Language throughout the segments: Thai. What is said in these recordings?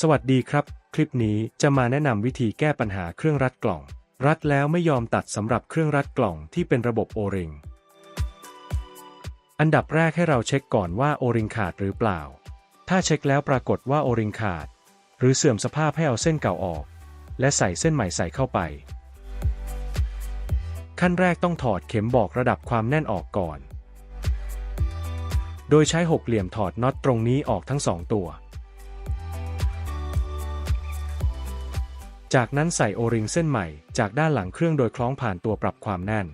สวัสดีครับ คลิปนี้จะมาแนะนำวิธีแก้ปัญหาเครื่องรัดกล่อง รัดแล้วไม่ยอมตัดสำหรับเครื่องรัดกล่องที่เป็นระบบโอริงอันดับแรกให้เราเช็คก่อนว่าโอริงขาดหรือเปล่า ถ้าเช็คแล้วปรากฏว่าโอริงขาด หรือเสื่อมสภาพให้เอาเส้นเก่าออก และใส่เส้นใหม่ใส่เข้าไป ขั้นแรกต้องถอดเข็มบอกระดับความแน่นออกก่อน โดยใช้หกเหลี่ยมถอดน็อตตรงนี้ออกทั้งสองตัว จากนั้นใส่โอริงเส้นใหม่จากด้านหลังเครื่องโดยคล้องผ่านตัวปรับความแน่น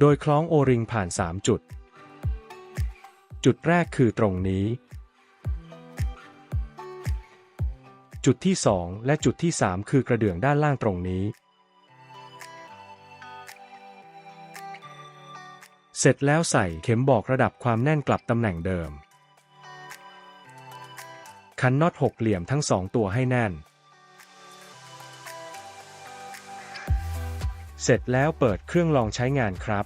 โดยคล้องโอริงผ่าน 3 จุด จุดแรกคือตรงนี้ จุดที่ 2 และจุดที่ 3 คือกระเดื่องด้านล่างตรงนี้ เสร็จแล้วใส่เข็มบอกระดับความแน่นกลับตำแหน่งเดิม คันน็อตหกเหลี่ยมทั้งสองตัวให้แน่น เสร็จแล้วเปิดเครื่องลองใช้งานครับ